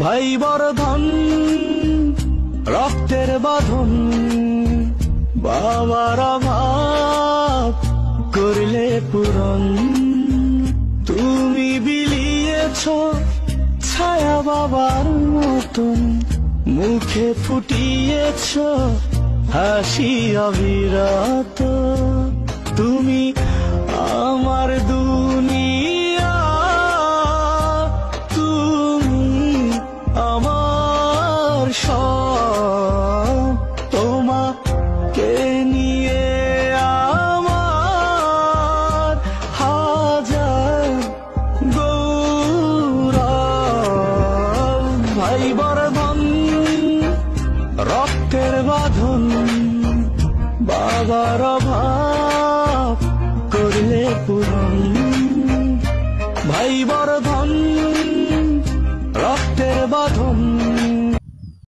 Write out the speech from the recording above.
ভাই বর্ধন রক্তের বাঁধন, বাবার অভাব করলে পূরণ। তুমি বিলিয়েছ ছায়া বাবার মতন, মুখে ফুটিয়েছ হাসি অবিরত। আমার সব তোমাকে নিয়ে আমার হাজার গৌরব। ভাই বর্ধন রক্তের বাঁধন, বাবার অভাব করলে পূরণ। ভাই বর্ধন